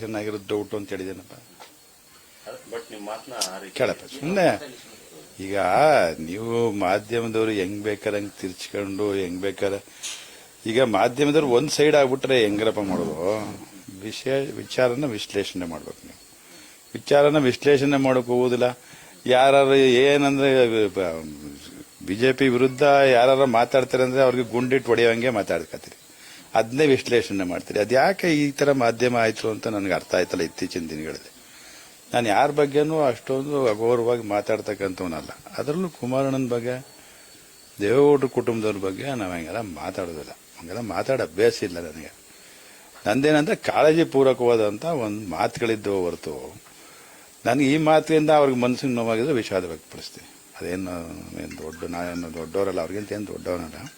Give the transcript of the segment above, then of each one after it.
ಚೆನ್ನಾಗಿರೋದು ಡೌಟ್ ಅಂತ ಹೇಳಿದೇನಪ್ಪ ಬಟ್ ನಿಮ್ಮ ಮಾತನ್ನ ಕೇಳಪ್ಪ ಸುಮ್ಮನೆ ಈಗ ನೀವು ಮಾಧ್ಯಮದವರು ಹೆಂಗ್ ಬೇಕಾರೆ ಹಂಗೆ ತಿರ್ಚ್ಕೊಂಡು ಹೆಂಗ್ ಬೇಕಾರೆ ಈಗ ಮಾಧ್ಯಮದವ್ರು ಒಂದ್ ಸೈಡ್ ಆಗ್ಬಿಟ್ರೆ ಹೆಂಗ್ರಪ್ಪ ಮಾಡೋದು? ವಿಷಯ ವಿಚಾರನ ವಿಶ್ಲೇಷಣೆ ಮಾಡ್ಬೇಕು ನೀವು. ವಿಚಾರನ ವಿಶ್ಲೇಷಣೆ ಮಾಡಕ್ ಹೋಗುದಿಲ್ಲ. ಯಾರು ಏನಂದ್ರೆ ಬಿಜೆಪಿ ವಿರುದ್ಧ ಯಾರು ಮಾತಾಡ್ತಾರೆ ಅಂದ್ರೆ ಅವ್ರಿಗೆ ಗುಂಡಿಟ್ಟು ಹೊಡೆಯೋಂಗೆ ಮಾತಾಡ್ಕತ್ತೀರಿ. ಅದನ್ನೇ ವಿಶ್ಲೇಷಣೆ ಮಾಡ್ತೀರಿ. ಅದು ಯಾಕೆ ಈ ಥರ ಮಾಧ್ಯಮ ಆಯಿತು ಅಂತ ನನಗೆ ಅರ್ಥ ಆಯ್ತಲ್ಲ ಇತ್ತೀಚಿನ ದಿನಗಳಲ್ಲಿ. ನಾನು ಯಾರ ಬಗ್ಗೆನೂ ಅಷ್ಟೊಂದು ಅಗೌರವವಾಗಿ ಮಾತಾಡ್ತಕ್ಕಂಥವನಲ್ಲ. ಅದರಲ್ಲೂ ಕುಮಾರಣ್ಣನ ಬಗ್ಗೆ, ದೇವೇಗೌಡರ ಕುಟುಂಬದವ್ರ ಬಗ್ಗೆ ನಾವು ಹಂಗೆಲ್ಲ ಮಾತಾಡೋದಿಲ್ಲ. ಹಂಗೆಲ್ಲ ಮಾತಾಡ ಅಭ್ಯಾಸ ಇಲ್ಲ ನನಗೆ. ನಂದೇನಂದ್ರೆ ಕಾಳಜಿ ಪೂರಕವಾದಂಥ ಒಂದು ಮಾತುಗಳಿದ್ದವು ಹೊರತು. ನನಗೆ ಈ ಮಾತಿನಿಂದ ಅವ್ರಿಗೆ ಮನಸ್ಸಿಗೆ ನೋವಾಗಿದ್ರೆ ವಿಷಾದ ವ್ಯಕ್ತಪಡಿಸ್ತೀನಿ. ಅದೇನು, ಏನು ದೊಡ್ಡ, ನಾನೇನು ದೊಡ್ಡವರಲ್ಲ, ಅವ್ರಿಗಿಂತ ಏನು ದೊಡ್ಡವನಲ್ಲ.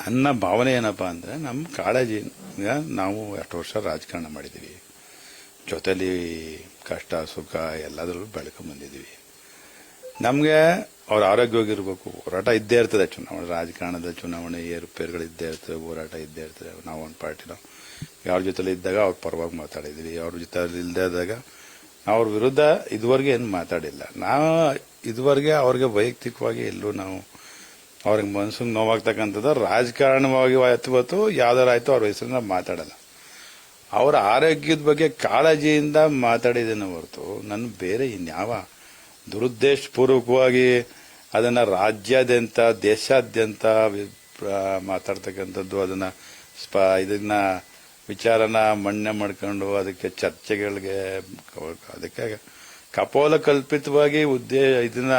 ನನ್ನ ಭಾವನೆ ಏನಪ್ಪಾ ಅಂದ್ರೆ ನಮ್ಮ ಕಾಳಜಿ ನಾವು ಎಷ್ಟು ವರ್ಷ ರಾಜಕಾರಣ ಮಾಡಿದ್ದೀವಿ ಜೊತೆಲಿ ಕಷ್ಟ, ಸುಖ ಎಲ್ಲದರಲ್ಲೂ ಬೆಳ್ಕೊಂಡ್ ಬಂದಿದ್ದೀವಿ ನಮಗೆ ಅವ್ರ ಆರೋಗ್ಯವಾಗಿರ್ಬೇಕು, ಹೋರಾಟ ಇದ್ದೇ ಇರ್ತದೆ. ಚುನಾವಣೆ, ರಾಜಕಾರಣದ ಚುನಾವಣೆ ಏರುಪೇರುಗಳು ಇದ್ದೇ ಇರ್ತದೆ, ಹೋರಾಟ ಇದ್ದೇ ಇರ್ತದೆ. ನಾವು ಒಂದು ಪಾರ್ಟಿನ ಯಾರ ಜೊತೆಲಿ ಇದ್ದಾಗ ಅವ್ರ ಪರವಾಗಿ ಮಾತಾಡಿದ್ವಿ. ಅವ್ರ ಜೊತೆ ಇಲ್ಲದೆ ಇದ್ದಾಗ ಅವ್ರ ವಿರುದ್ಧ ಇದುವರೆಗೆ ಏನು ಮಾತಾಡಿಲ್ಲ. ನಾವು ಇದುವರೆಗೆ ಅವ್ರಿಗೆ ವೈಯಕ್ತಿಕವಾಗಿ ಎಲ್ಲೂ ನಾವು ಅವ್ರಿಗೆ ಮನ್ಸು ನೋವಾಗ್ತಕ್ಕಂಥದ್ದು ರಾಜಕಾರಣವಾಗಿ ಆಯ್ತು ಯಾವ್ದಾರು ಆಯ್ತು ಅವ್ರ ಹೆಸರನ್ನ ಮಾತಾಡಲ್ಲ ಅವರ ಆರೋಗ್ಯದ ಬಗ್ಗೆ ಕಾಳಜಿಯಿಂದ ಮಾತಾಡಿದ್ದೇನೆ ಹೊರತು ನನ್ನ ಬೇರೆ ಇನ್ಯಾವ ದುರುದ್ದೇಶಪೂರ್ವಕವಾಗಿ ಅದನ್ನ ರಾಜ್ಯಾದ್ಯಂತ, ದೇಶಾದ್ಯಂತ ಮಾತಾಡ್ತಕ್ಕಂಥದ್ದು, ಅದನ್ನ ಸ್ಪ ಇದನ್ನ ವಿಚಾರನ ಮಣ್ಣೆ ಮಾಡ್ಕೊಂಡು ಅದಕ್ಕೆ ಚರ್ಚೆಗಳಿಗೆ ಅದಕ್ಕೆ ಕಪೋಲ ಕಲ್ಪಿತವಾಗಿ ಉದ್ದೇ ಇದನ್ನ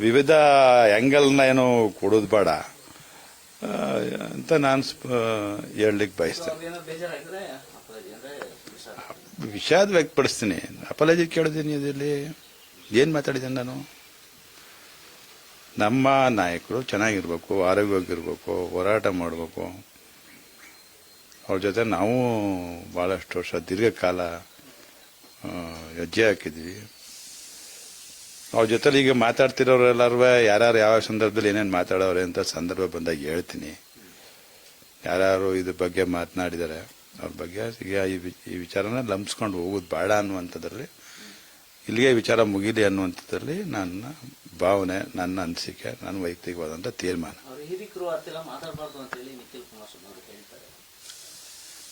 ವಿವಿಧ ಆ್ಯಂಗಲ್ನ ಏನು ಕೊಡೋದು ಬೇಡ. ಅಂತ ನಾನು ಹೇಳಲಿಕ್ಕೆ ಬಯಸ್ತೇನೆ. ವಿಷಾದ. ವ್ಯಕ್ತಪಡಿಸ್ತೀನಿ. ಅಪಾಲಜಿ ಕೇಳಿದ್ದೀನಿ ಇದರಲ್ಲಿ ಏನು ಮಾತಾಡಿದ್ದೀನಿ ನಾನು? ನಮ್ಮ ನಾಯಕರು ಚೆನ್ನಾಗಿರ್ಬೇಕು ಆರೋಗ್ಯವಾಗಿರ್ಬೇಕು ಹೋರಾಟ ಮಾಡಬೇಕು. ಅವ್ರ ಜೊತೆ ನಾವು ಬಹಳಷ್ಟು ವರ್ಷ ದೀರ್ಘಕಾಲ ಹೆಜ್ಜೆ ಹಾಕಿದ್ವಿ. ಅವ್ರ ಜೊತೆಲಿ ಈಗ ಮಾತಾಡ್ತಿರೋರೆಲ್ಲರೂ ಯಾರ್ಯಾರು ಯಾವ ಸಂದರ್ಭದಲ್ಲಿ ಏನೇನು ಮಾತಾಡೋರೆ ಅಂತ ಸಂದರ್ಭ ಬಂದಾಗ ಹೇಳ್ತೀನಿ. ಯಾರ್ಯಾರು ಇದ್ರ ಬಗ್ಗೆ ಮಾತನಾಡಿದ್ದಾರೆ ಅವ್ರ ಬಗ್ಗೆ ಈಗ ಈ ವಿಚಾರನ ಲಂಬಿಸ್ಕೊಂಡು ಹೋಗೋದು ಬೇಡ ಅನ್ನುವಂಥದ್ರಲ್ಲಿ ಇಲ್ಲಿಗೆ ವಿಚಾರ ಮುಗಿಲಿ ಅನ್ನುವಂಥದ್ರಲ್ಲಿ ನನ್ನ ಭಾವನೆ ನನ್ನ ಅನಿಸಿಕೆ ನನ್ನ ವೈಯಕ್ತಿಕವಾದಂಥ ತೀರ್ಮಾನ.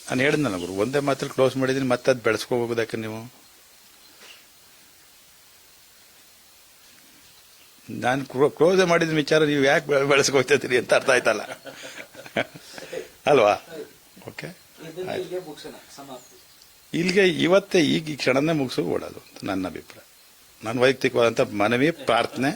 ನಾನು ಹೇಳಿದ್ನಲ್ಲ ಗುರು ಒಂದೇ ಮಾತ್ರ ಕ್ಲೋಸ್ ಮಾಡಿದ್ದೀನಿ ಮತ್ತೆ ಅದು ಬೆಳೆಸ್ಕೊ ಹೋಗೋದಕ್ಕೆ ನೀವು? ನಾನು ಕ್ಲೋಸ್ ಮಾಡಿದ ವಿಚಾರ ನೀವು ಯಾಕೆ ಬೆಳೆಸ್ಕೊತೀರಿ ಅಂತ ಅರ್ಥ ಆಯ್ತಲ್ಲ. ಅಲ್ವಾ? ಓಕೆ. ಇಲ್ಲಿಗೆ ಇವತ್ತೇ ಈಗ ಈ ಕ್ಷಣನೇ ಮುಗಿಸೋ ಓಡೋದು ಅಂತ ನನ್ನ ಅಭಿಪ್ರಾಯ. ನನ್ನ ವೈಯಕ್ತಿಕವಾದಂಥ ಮನವಿ ಪ್ರಾರ್ಥನೆ.